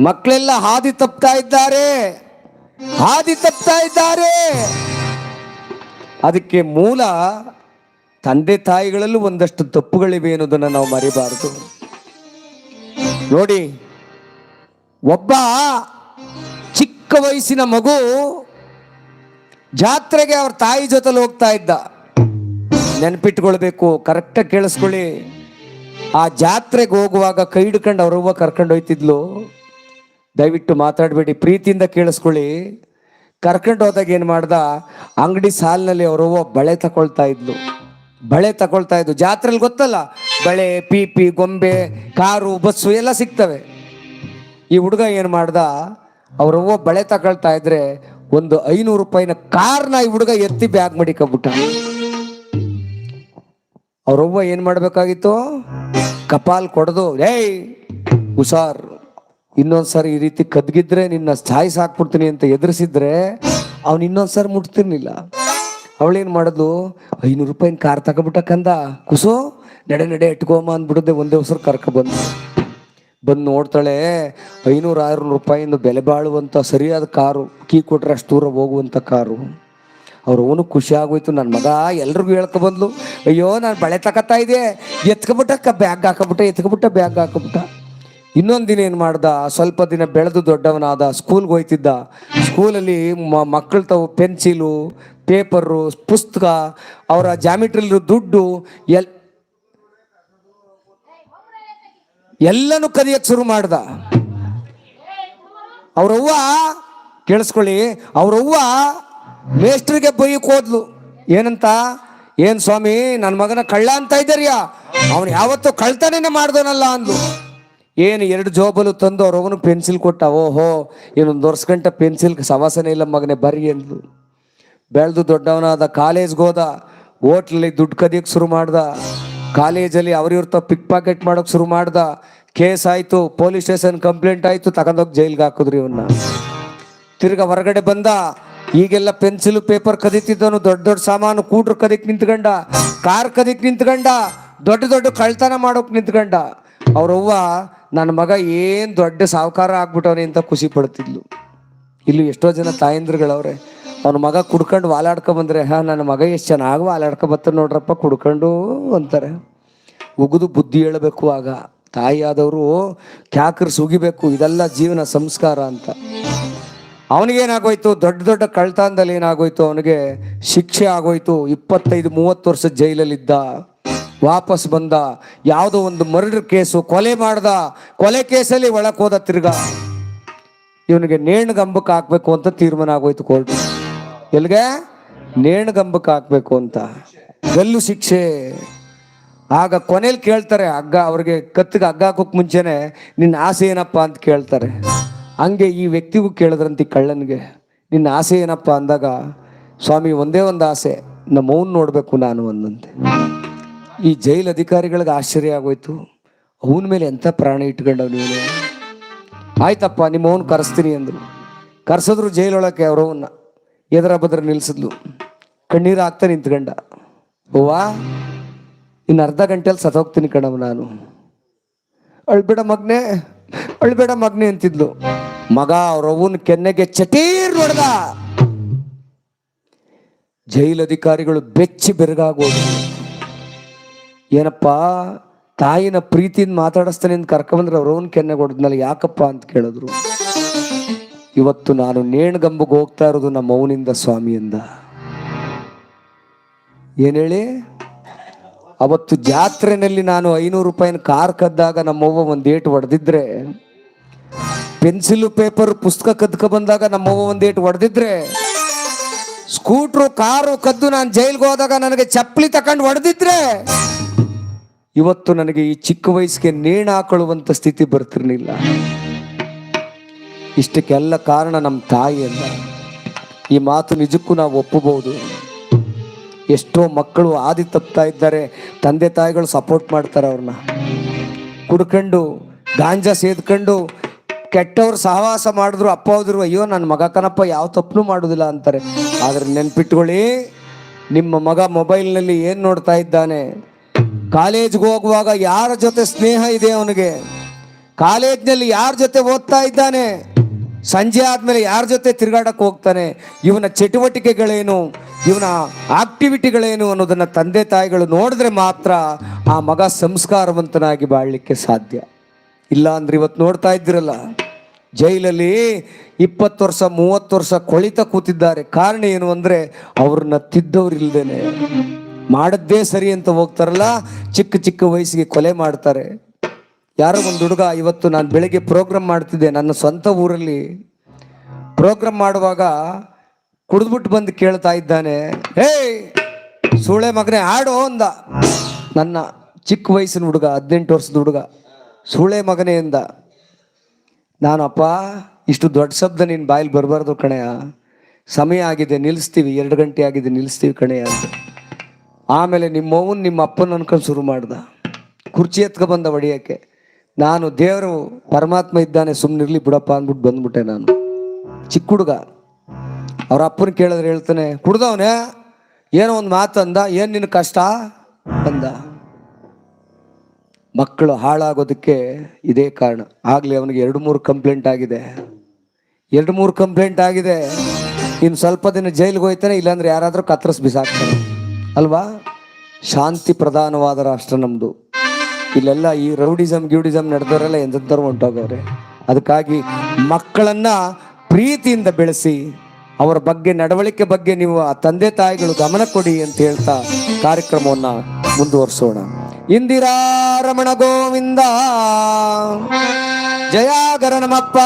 ಮಕ್ಕಳೆಲ್ಲ ಹಾದಿ ತಪ್ತಾ ಇದ್ದಾರೆ. ಹಾದಿ ತಪ್ತಾ ಇದ್ದಾರೆ. ಅದಕ್ಕೆ ಮೂಲ ತಂದೆ ತಾಯಿಗಳಲ್ಲೂ ಒಂದಷ್ಟು ತಪ್ಪುಗಳಿವೆ ಅನ್ನೋದನ್ನು ನಾವು ಮರಿಬಾರದು. ನೋಡಿ, ಒಬ್ಬ ಚಿಕ್ಕ ವಯಸ್ಸಿನ ಮಗು ಜಾತ್ರೆಗೆ ಅವ್ರ ತಾಯಿ ಜೊತೆಲಿ ಹೋಗ್ತಾ ಇದ್ದ. ನೆನಪಿಟ್ಕೊಳ್ಬೇಕು ಕರೆಕ್ಟಾಗಿ ಕೇಳಿಸ್ಕೊಳ್ಳಿ. ಆ ಜಾತ್ರೆಗೆ ಹೋಗುವಾಗ ಕೈ ಹಿಡ್ಕೊಂಡು ಅವ್ರವ್ವ ಕರ್ಕೊಂಡು ಹೋಯ್ತಿದ್ಲು. ದಯವಿಟ್ಟು ಮಾತಾಡಬೇಡಿ. ಪ್ರೀತಿಯಿಂದ ಕೇಳಿಸ್ಕೊಳ್ಳಿ. ಕರ್ಕೊಂಡು ಹೋದಾಗ ಏನು ಮಾಡ್ದ? ಅಂಗಡಿ ಸಾಲಿನಲ್ಲಿ ಅವರು ಬಳೆ ತಗೊಳ್ತಾ ಇದ್ಲು. ಬಳೆ ತಗೊಳ್ತಾ ಇದ್ದು ಜಾತ್ರೆಲಿ ಗೊತ್ತಲ್ಲ? ಬಳೆ, ಪಿಪಿ, ಗೊಂಬೆ, ಕಾರು, ಬಸ್ಸು ಎಲ್ಲ ಸಿಗ್ತವೆ. ಈ ಹುಡುಗ ಏನು ಮಾಡ್ದ? ಅವ್ರವ್ವ ಬಳೆ ತಗೊಳ್ತಾ ಇದ್ರೆ ಒಂದು ಐನೂರು ರೂಪಾಯಿನ ಕಾರ್ನ ಈ ಹುಡುಗ ಎತ್ತಿ ಬ್ಯಾಗ್ ಮಡಿಕೊಬಿಟ್ಟ ಅವ್ರವ್ವ ಏನ್ ಮಾಡ್ಬೇಕಾಗಿತ್ತು? ಕಪಾಲ್ ಕೊಡದು, ಏಯ್, ಹುಷಾರ್. ಇನ್ನೊಂದ್ಸರಿ ಈ ರೀತಿ ಕದ್ಗಿದ್ರೆ ನಿನ್ನ ಸ್ಥಾಯಿ ಹಾಕ್ಬಿಡ್ತೀನಿ ಅಂತ ಎದುರಿಸಿದ್ರೆ ಅವ್ನು ಇನ್ನೊಂದ್ಸರಿ ಮುಟ್ತಿರ್ಲಿಲ್ಲ. ಅವಳೇನ್ ಮಾಡಿದ್ಲು ಐನೂರು ರೂಪಾಯಿನ ಕಾರ್ ತಗೊಬಿಟ್ಟ ಕಂದ. ಕುಸು, ನಡೆ ನಡೆ ಇಟ್ಕೊಂಬ ಅಂದ್ಬಿಡದೆ ಒಂದೇ ಹೊಸರು ಕರ್ಕ ಬಂದು. ಬಂದು ನೋಡ್ತಾಳೆ, ಐನೂರು ಆರು ರೂಪಾಯಿಂದ ಬೆಲೆ ಬಾಳುವಂಥ ಸರಿಯಾದ ಕಾರು, ಕೀ ಕೊಟ್ರೆ ಅಷ್ಟು ದೂರ ಹೋಗುವಂಥ ಕಾರು. ಅವ್ರ ಅವನು ಖುಷಿ ಆಗೋಯ್ತು ನನ್ನ ಮಗ ಎಲ್ರಿಗೂ ಹೇಳ್ಕೊ ಬಂದ್ಲು, ಅಯ್ಯೋ, ನಾನು ಬಳೆ ತಕತ್ತಾ ಇದೆ ಎತ್ಕೊಬಿಟ್ಟ, ಬ್ಯಾಗ್ ಹಾಕಬಿಟ್ಟ, ಎತ್ಕೊಬಿಟ್ಟ, ಬ್ಯಾಗ್ ಹಾಕಬಿಟ್ಟ. ಇನ್ನೊಂದು ದಿನ ಏನು ಮಾಡ್ದ? ಸ್ವಲ್ಪ ದಿನ ಬೆಳೆದು ದೊಡ್ಡವನಾದ ಸ್ಕೂಲ್ಗೆ ಹೋಯ್ತಿದ್ದ. ಸ್ಕೂಲಲ್ಲಿ ಮಕ್ಕಳು ತಾವು ಪೆನ್ಸಿಲು ಪೇಪರು ಪುಸ್ತಕ, ಅವರ ಜಾಮಿಟ್ರಿಲ್ ದುಡ್ಡು ಎಲ್, ಎಲ್ಲನೂ ಕದಿಯಕ್ಕೆ ಶುರು ಮಾಡ್ದ. ಅವ್ರವ್ವ ಕೇಳಿಸ್ಕೊಳ್ಳಿ, ಅವ್ರವ್ವ ಮೇಸ್ಟ್ರಿಗೆ ಬೈಯಕ್ಕೆ ಹೋದ್ಲು. ಏನಂತ? ಏನ್ ಸ್ವಾಮಿ ನನ್ನ ಮಗನ ಕಳ್ಳ ಅಂತ ಇದ್ದಾರ್ಯಾ? ಅವನು ಯಾವತ್ತೂ ಕಳ್ತನೇನೆ ಮಾಡ್ದೋನಲ್ಲ ಅಂದ್ಲು. ಏನು ಎರಡು ಜೋಬಲು ತಂದು ಅವ್ರವನು ಪೆನ್ಸಿಲ್ ಕೊಟ್ಟ ಓಹೋ ಇನ್ನೊಂದು ವರ್ಷ ಗಂಟೆ ಪೆನ್ಸಿಲ್ ಸವಾಸನೆ ಇಲ್ಲ ಮಗನೇ ಬರೀ ಎಂದು ಬೆಳೆದು ದೊಡ್ಡವನಾದ ಕಾಲೇಜ್ಗೆ ಹೋದ ಹೋಟ್ಲಲ್ಲಿ ದುಡ್ಡು ಕದಿಯಕ್ಕೆ ಶುರು ಮಾಡ್ದ. ಕಾಲೇಜಲ್ಲಿ ಅವ್ರಿವ್ರ ಪಿಕ್ ಪಾಕೆಟ್ ಮಾಡೋಕೆ ಶುರು ಮಾಡ್ದ. ಕೇಸ್ ಆಯಿತು ಪೊಲೀಸ್ ಸ್ಟೇಷನ್ ಕಂಪ್ಲೇಂಟ್ ಆಯಿತು ತಗೊಂಡೋಗಿ ಜೈಲ್ಗೆ ಹಾಕಿದ್ರಿ ಇವನ್ನ ತಿರ್ಗಾ ಹೊರಗಡೆ ಬಂದ, ಈಗೆಲ್ಲ ಪೆನ್ಸಿಲ್ ಪೇಪರ್ ಕದೀತಿದ್ದವನು, ದೊಡ್ಡ ದೊಡ್ಡ ಸಾಮಾನು ಕೂಟ್ರು ಕದಿಕ್ ನಿಂತ್ಕಂಡ. ಕಾರ್ ಕದಿಕ್ ನಿಂತ್ಕಂಡ, ದೊಡ್ಡ ದೊಡ್ಡ ಕಳ್ತನ ಮಾಡೋಕೆ ನಿಂತ್ಕಂಡ. ಅವ್ರವ್ವ ನನ್ನ ಮಗ ಏನು ದೊಡ್ಡ ಸಾವುಕಾರ ಆಗ್ಬಿಟ್ಟವನೇ ಅಂತ ಖುಷಿ ಪಡ್ತಿದ್ಲು. ಇಲ್ಲಿ ಎಷ್ಟೋ ಜನ ತಾಯಂದ್ರಗಳವ್ರೆ, ಅವ್ನ ಮಗ ಕುಡ್ಕೊಂಡು ವಾಲಾಡ್ಕೊ ಬಂದ್ರೆ, ಹಾ, ನನ್ನ ಮಗ ಎಷ್ಟು ಚೆನ್ನಾಗಿ ವಾಲಾಡ್ಕೊ ಬರ್ತಾರೆ ನೋಡ್ರಪ್ಪ, ಕುಡ್ಕೊಂಡು ಅಂತಾರೆ. ಉಗಿದು ಬುದ್ಧಿ ಹೇಳಬೇಕು ಆಗ. ತಾಯಿಯಾದವರು ಕ್ಯಾಕರ್ ಸುಗಿಬೇಕು, ಇದೆಲ್ಲ ಜೀವನ ಸಂಸ್ಕಾರ ಅಂತ. ಅವನಿಗೇನಾಗೋಯ್ತು, ದೊಡ್ಡ ದೊಡ್ಡ ಕಳ್ತಾನದಲ್ಲಿ ಏನಾಗೋಯ್ತು, ಅವನಿಗೆ ಶಿಕ್ಷೆ ಆಗೋಯ್ತು, ಇಪ್ಪತ್ತೈದು ಮೂವತ್ತು ವರ್ಷ ಜೈಲಲ್ಲಿದ್ದ. ವಾಪಸ್ ಬಂದ, ಯಾವುದೋ ಒಂದು ಮರ್ಡರ್ ಕೇಸು, ಕೊಲೆ ಮಾಡ್ದ, ಕೊಲೆ ಕೇಸಲ್ಲಿ ಒಳಕೋದ ಹೋದ ತಿರ್ಗಾ ಇವನಿಗೆ ನೇಣ್ಗಂಬಕ್ಕೆ ಹಾಕ್ಬೇಕು ಅಂತ ತೀರ್ಮಾನ ಆಗೋಯ್ತು ಕೋರ್ಟ್ ಎಲ್ಲಿಗೆ ನೇಣ್ಗಂಬಕ್ಕೆ ಹಾಕ್ಬೇಕು ಅಂತ. ಗಲ್ಲು ಶಿಕ್ಷೆ. ಆಗ ಕೊನೆಯಲ್ಲಿ ಕೇಳ್ತಾರೆ ಹಗ್ಗ ಅವ್ರಿಗೆ ಕತ್ತಿಗೆ ಹಗ್ಗ ಹಾಕೋಕ್ ಮುಂಚೆನೆ ನಿನ್ನ ಆಸೆ ಏನಪ್ಪ ಅಂತ ಕೇಳ್ತಾರೆ. ಹಂಗೆ ಈ ವ್ಯಕ್ತಿಗೂ ಕೇಳಿದ್ರಂತೆ ಕಳ್ಳನಿಗೆ. ನಿನ್ನ ಆಸೆ ಏನಪ್ಪ ಅಂದಾಗ, ಸ್ವಾಮಿ, ಒಂದೇ ಒಂದು ಆಸೆ ನಮ್ಮ ಮೌನ್ ನೋಡಬೇಕು ನಾನು ಅಂದಂತೆ ಈ ಜೈಲ್ ಅಧಿಕಾರಿಗಳಿಗೆ ಆಶ್ಚರ್ಯ ಆಗೋಯ್ತು. ಅವನ ಮೇಲೆ ಎಂಥ ಪ್ರಾಣ ಇಟ್ಕೊಂಡವ್ ನೀನು ಆಯ್ತಪ್ಪ, ನಿಮ್ಮ ಅವನು ಕರೆಸ್ತೀನಿ ಅಂದ್ರು. ಕರೆಸಿದ್ರು ಜೈಲೊಳಕ್ಕೆ ಅವರವನ್ನ ಎದರ ಬದ್ರ ನಿಲ್ಸಿದ್ಲು. ಕಣ್ಣೀರು ಹಾಕ್ತಾ ನಿಂತ್ಕಂಡ. ಅವ್ವಾ, ಇನ್ನು ಅರ್ಧ ಗಂಟೆಯಲ್ಲಿ ಸತ್ತೋಗ್ತೀನಿ ಕಣವ್ ನಾನು. ಅಳ್ಬೇಡ ಮಗ್ನೆ ಅಳ್ಬೇಡ ಮಗ್ನೆ ಅಂತಿದ್ಲು. ಮಗ ಅವ್ರವ್ವನ ಕೆನ್ನೆಗೆ ಚಟೀರ್ ಹೊಡೆದ. ಜೈಲ್ ಅಧಿಕಾರಿಗಳು ಬೆಚ್ಚಿ ಬೆರಗಾಗೋದು ಏನಪ್ಪ, ತಾಯಿನ ಪ್ರೀತಿಯಿಂದ ಮಾತಾಡಿಸ್ತಾನೆ ಅಂತ ಕರ್ಕೊಂಡ್ರೆ ಅವ್ರವನ್ ಕೆನ್ನೆ ಹೊಡೆದ್ನಲ್ಲ ಯಾಕಪ್ಪ ಅಂತ ಕೇಳಿದ್ರು. ಇವತ್ತು ನಾನು ನೇಣ್ಗಂಬಗೆ ಹೋಗ್ತಾ ಇರೋದು ನಮ್ಮ ಅವನಿಂದ ಸ್ವಾಮಿಯಿಂದ. ಏನ್ ಹೇಳಿ? ಅವತ್ತು ಜಾತ್ರೆನಲ್ಲಿ ನಾನು ಐನೂರು ರೂಪಾಯಿನ ಕಾರ್ ಕದ್ದಾಗ ನಮ್ಮವ್ವ ಒಂದು ಏಟು ಹೊಡೆದಿದ್ರೆ, ಪೆನ್ಸಿಲ್ ಪೇಪರ್ ಪುಸ್ತಕ ಕದ್ಕ ಬಂದಾಗ ನಮ್ಮವ್ವ ಒಂದು ಏಟು ಹೊಡೆದಿದ್ರೆ, ಸ್ಕೂಟ್ರು, ಕಾರು ಕದ್ದು ನಾನು ಜೈಲ್ಗೆ ಹೋದಾಗ ನನಗೆ ಚಪ್ಪಲಿ ತಕೊಂಡು ಹೊಡೆದಿದ್ರೆ ಇವತ್ತು ನನಗೆ ಈ ಚಿಕ್ಕ ವಯಸ್ಸಿಗೆ ನೇಣು ಹಾಕೊಳ್ಳುವಂಥ ಸ್ಥಿತಿ ಬರ್ತಿರ್ಲಿಲ್ಲ. ಇಷ್ಟಕ್ಕೆಲ್ಲ ಕಾರಣ ನಮ್ಮ ತಾಯಿ ಅಂತ. ಈ ಮಾತು ನಿಜಕ್ಕೂ ನಾವು ಒಪ್ಪಬಹುದು. ಎಷ್ಟೋ ಮಕ್ಕಳು ಆದಿ ತಪ್ತಾ ಇದ್ದಾರೆ, ತಂದೆ ತಾಯಿಗಳು ಸಪೋರ್ಟ್ ಮಾಡ್ತಾರೆ ಅವ್ರನ್ನ. ಕುಡ್ಕೊಂಡು, ಗಾಂಜಾ ಸೇದ್ಕೊಂಡು, ಕೆಟ್ಟವ್ರು ಸಹವಾಸ ಮಾಡಿದ್ರು, ಅಪ್ಪ ಹೋದ್ರು, ಅಯ್ಯೋ ನನ್ನ ಮಗ ಕನಪ್ಪ ಯಾವ ತಪ್ಪನು ಮಾಡೋದಿಲ್ಲ ಅಂತಾರೆ. ಆದರೆ ನೆನ್ಪಿಟ್ಕೊಳ್ಳಿ, ನಿಮ್ಮ ಮಗ ಮೊಬೈಲ್ನಲ್ಲಿ ಏನು ನೋಡ್ತಾ ಇದ್ದಾನೆ? ಕಾಲೇಜ್ಗೆ ಹೋಗುವಾಗ ಯಾರ ಜೊತೆ ಸ್ನೇಹ ಇದೆ ಅವನಿಗೆ? ಕಾಲೇಜ್ನಲ್ಲಿ ಯಾರ ಜೊತೆ ಓದ್ತಾ ಇದ್ದಾನೆ? ಸಂಜೆ ಆದ್ಮೇಲೆ ಯಾರ ಜೊತೆ ತಿರುಗಾಡಕ್ಕೆ ಹೋಗ್ತಾನೆ? ಇವನ ಚಟುವಟಿಕೆಗಳೇನು? ಇವನ ಆಕ್ಟಿವಿಟಿಗಳೇನು ಅನ್ನೋದನ್ನ ತಂದೆ ತಾಯಿಗಳು ನೋಡಿದ್ರೆ ಮಾತ್ರ ಆ ಮಗ ಸಂಸ್ಕಾರವಂತನಾಗಿ ಬಾಳಲಿಕ್ಕೆ ಸಾಧ್ಯ. ಇಲ್ಲ ಅಂದ್ರೆ ಇವತ್ತು ನೋಡ್ತಾ ಇದ್ದಿರಲ್ಲ, ಜೈಲಲ್ಲಿ ಇಪ್ಪತ್ತು ವರ್ಷ, ಮೂವತ್ತು ವರ್ಷ ಕೊಳಿತ ಕೂತಿದ್ದಾರೆ. ಕಾರಣ ಏನು ಅಂದ್ರೆ ಅವ್ರನ್ನ ತಿದ್ದವ್ರಿಲ್ದೇನೆ. ಮಾಡದ್ದೇ ಸರಿ ಅಂತ ಹೋಗ್ತಾರಲ್ಲ, ಚಿಕ್ಕ ಚಿಕ್ಕ ವಯಸ್ಸಿಗೆ ಕೊಲೆ ಮಾಡ್ತಾರೆ. ಯಾರೋ ಒಂದು ಹುಡುಗ, ಇವತ್ತು ನಾನು ಬೆಳಗ್ಗೆ ಪ್ರೋಗ್ರಾಮ್ ಮಾಡ್ತಿದ್ದೆ, ನನ್ನ ಸ್ವಂತ ಊರಲ್ಲಿ ಪ್ರೋಗ್ರಾಮ್ ಮಾಡುವಾಗ ಕುಡಿದ್ಬಿಟ್ಟು ಬಂದು ಕೇಳ್ತಾ ಇದ್ದಾನೆ. ಹೇ ಸೂಳೆ ಮಗನೇ, ಹಾಡು ಅಂದ ನನ್ನ ಚಿಕ್ಕ ವಯಸ್ಸಿನ ಹುಡುಗ, ಹದಿನೆಂಟು ವರ್ಷದ ಹುಡುಗ. ಸೂಳೆ ಮಗನೇ ಅಂದ ನಾನು ಅಪ್ಪ ಇಷ್ಟು ದೊಡ್ಡ ಶಬ್ದ ನಿನ್ನ ಬಾಯಲ್ಲಿ ಬರಬಾರ್ದು ಕಣೆಯ ಸಮಯ ಆಗಿದೆ, ನಿಲ್ಲಿಸ್ತೀವಿ, ಎರಡು ಗಂಟೆ ಆಗಿದೆ, ನಿಲ್ಲಿಸ್ತೀವಿ ಕಣೆಯ ಅಂತ ಆಮೇಲೆ ನಿಮ್ಮ ಅವ್ವನ್ ನಿಮ್ಮ ಅಪ್ಪನ ಅನ್ಕೊಂಡು ಶುರು ಮಾಡ್ದ. ಕುರ್ಚಿ ಎತ್ಕೊ ಬಂದ ಹೊಡಿಯೋಕ್ಕೆ ನಾನು ದೇವರು ಪರಮಾತ್ಮ ಇದ್ದಾನೆ ಸುಮ್ಮನಿರ್ಲಿ ಬಿಡಪ್ಪ ಅಂದ್ಬಿಟ್ಟು ಬಂದ್ಬಿಟ್ಟೆ ನಾನು. ಚಿಕ್ಕ ಹುಡುಗ. ಅವ್ರ ಅಪ್ಪನ ಕೇಳಿದ್ರೆ ಹೇಳ್ತಾನೆ, ಕುಡ್ದವನೇ, ಏನೋ ಒಂದು ಮಾತಂದ ಏನು ನಿನ್ನ ಕಷ್ಟ? ಅಂದ. ಮಕ್ಕಳು ಹಾಳಾಗೋದಕ್ಕೆ ಇದೇ ಕಾರಣ. ಆಗಲೇ ಅವನಿಗೆ ಎರಡು ಮೂರು ಕಂಪ್ಲೇಂಟ್ ಆಗಿದೆ. ಎರಡು ಮೂರು ಕಂಪ್ಲೇಂಟ್ ಆಗಿದೆ. ಇನ್ನು ಸ್ವಲ್ಪ ದಿನ ಜೈಲಿಗೆ ಹೋಯ್ತಾನೆ, ಇಲ್ಲಾಂದ್ರೆ ಯಾರಾದರೂ ಕತ್ತರಿಸ್ ಬಿಸಾಕ್ತಾನೆ ಅಲ್ವಾ? ಶಾಂತಿ ಪ್ರಧಾನವಾದ ರಾಷ್ಟ್ರ ನಮ್ಮದು ಇಲ್ಲೆಲ್ಲ ಈ ರೌಡಿಸಮ್ ಗ್ಯೂಡಿಸಮ್ ನಡೆದವರೆಲ್ಲ ಎಂಥವ್ರು ಹೊಂಟೋಗವ್ರೆ ಅದಕ್ಕಾಗಿ ಮಕ್ಕಳನ್ನ ಪ್ರೀತಿಯಿಂದ ಬೆಳೆಸಿ, ಅವರ ಬಗ್ಗೆ, ನಡವಳಿಕೆ ಬಗ್ಗೆ ನೀವು ಆ ತಂದೆ ತಾಯಿಗಳು ಗಮನ ಕೊಡಿ ಅಂತ ಹೇಳ್ತಾ ಕಾರ್ಯಕ್ರಮವನ್ನ ಮುಂದುವರಿಸೋಣ. ಇಂದಿರಾ ರಮಣ ಗೋವಿಂದ, ಜಯಾಗರ ನಮ್ಮಪ್ಪ